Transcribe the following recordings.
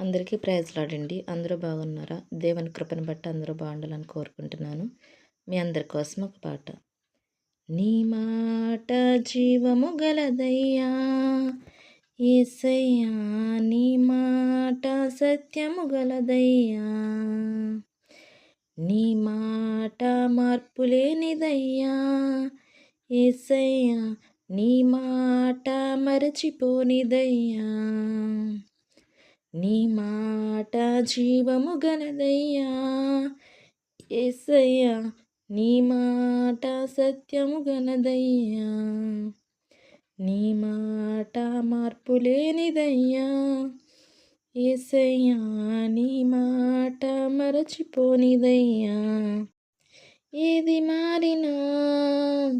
అందరికీ ప్రైజ్లాడండి. అందరూ బాగున్నారా? దేవుని కృపను బట్టి అందరూ బాగుండాలని కోరుకుంటున్నాను. మీ అందరి కోసం ఒక పాట. నీ మాట జీవము గలదయ్యా ఏసయ్యా నీ మాట సత్యము గలదయ్యా నీ మాట మార్పు లేనిదయ్యా ఏసయ్యా నీ మాట మరచిపోనిదయ్యా. నీ మాట జీవము గలదయ్యా ఏసయ్యా నీ మాట సత్యము గలదయ్యా నీ మాట మార్పు లేనిదయ్యా. ఏసయ్యా నీ మాట మరచిపోనిదయ్యా. ఏది మారినా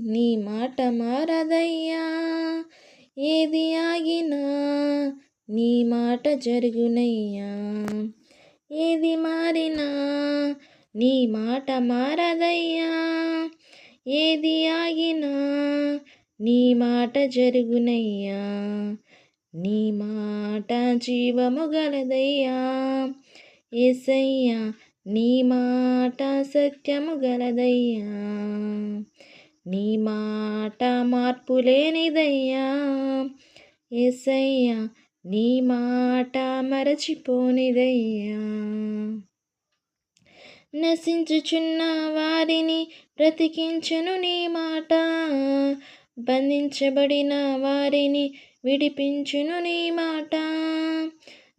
నీ మాట మారదయ్యా. ఏది ఆగినా నీ మాట జరుగునయ్యా. ఏది మారినా నీ మాట మారదయ్యా. ఏది ఆగినా నీ మాట జరుగునయ్యా. నీ మాట జీవము గలదయ్యా. ఏసయ్యా నీ మాట సత్యము గలదయ్యా. నీ మాట మార్పు లేనిదయ్యా. ఏసయ్యా నీ మాట మరచిపోనిదయ్యా. నశించుచున్న వారిని బ్రతికించును నీ మాట. బంధించబడిన వారిని విడిపించును నీ మాట.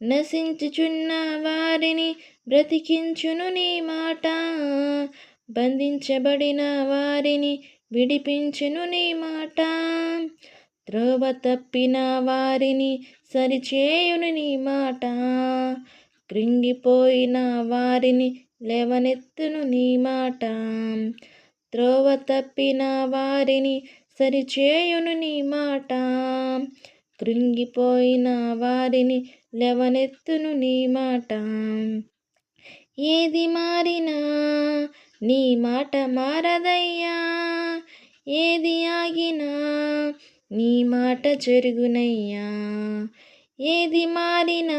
నశించుచున్న వారిని బ్రతికించును నీ మాట. బంధించబడిన వారిని విడిపించును నీ మాట. త్రోవ తప్పిన వారిని సరిచేయును నీ మాట. కృంగిపోయిన వారిని లేవనెత్తును నీ మాట. త్రోవ తప్పిన వారిని సరిచేయును నీ మాట. కృంగిపోయిన వారిని లేవనెత్తును నీ మాట. ఏది మారినా నీ మాట మారదయ్యా. ఏది ఆగినా నీ మాట జరుగునయ్యా. ఏది మారినా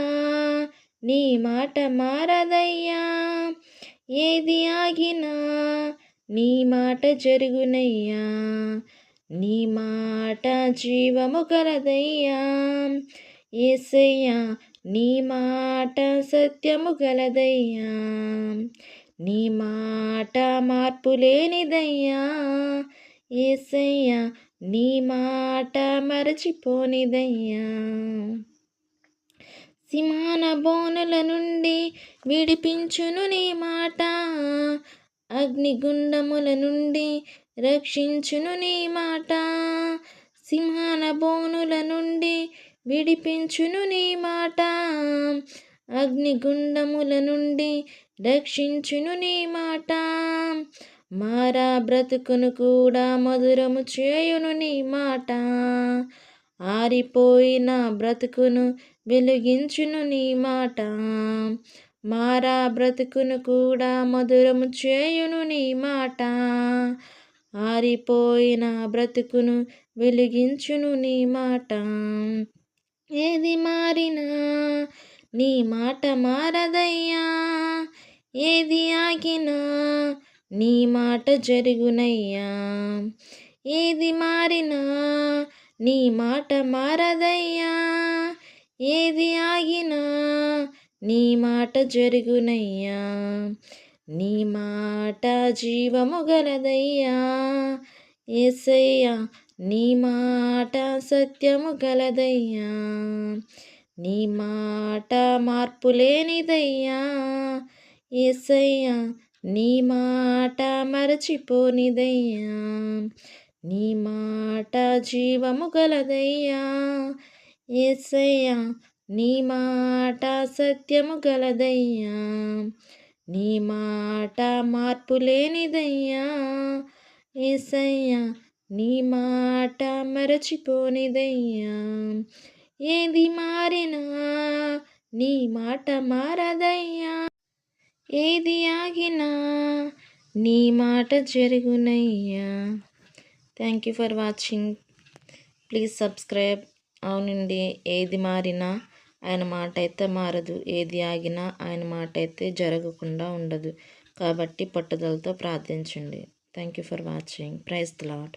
నీ మాట మారదయ్యా. ఏది ఆగినా నీ మాట జరుగునయ్యా. నీ మాట జీవము గలదయ్యా. ఏసయ్యా నీ మాట సత్యము గలదయ్యా. నీ మాట మార్పు లేనిదయ్యా. ఏసయ్యా నీ మాట మరచిపోనిదయ్యా. సిమాన బోనుల నుండి విడిపించును నీ మాట. అగ్నిగుండముల నుండి రక్షించును నీ మాట. సింహాన బోనుల నుండి విడిపించును నీ మాట. అగ్నిగుండముల నుండి రక్షించును నీ మాట. మారా బ్రతుకును కూడా మధురము చేయును నీ మాట. ఆరిపోయిన బ్రతుకును వెలిగించును నీ మాట. మారా బ్రతుకును కూడా మధురము చేయును నీ మాట. ఆరిపోయిన బ్రతుకును వెలిగించును నీ మాట. ఏది మారినా నీ మాట మారదయ్యా. ఏది ఆగినా నీ మాట జరుగునయ్యా. ఏది మారినా నీ మాట మారదయ్యా. ఏది ఆగినా నీ మాట జరుగునయ్యా. నీ మాట జీవము గలదయ్యా. ఏసయ్యా నీ మాట సత్యము గలదయ్యా. నీ మాట మార్పు లేనిదయ్యా. ఏసయ్యా నీ మాట మరచిపోనిదయ్యా. నీ మాట జీవము గలదయ్యా. ఏసయ్యా నీ మాట సత్యము గలదయ్యా. నీ మాట మార్పు లేనిదయ్యా. ఏసయ్యా నీ మాట మరచిపోనిదయ్యా. ఏది మారినా నీ మాట మారదయ్యా. ఏది ఆగినా నీ మాట జరుగునయ్యా. Thank you for watching please subscribe అవునండి ఏది మారినా ఆయన మాట అయితే మారదు. ఏది ఆగినా ఆయన మాట అయితే జరగకుండా ఉండదు. కాబట్టి పట్టుదలతో ప్రార్థించండి. Thank you for watching praise lord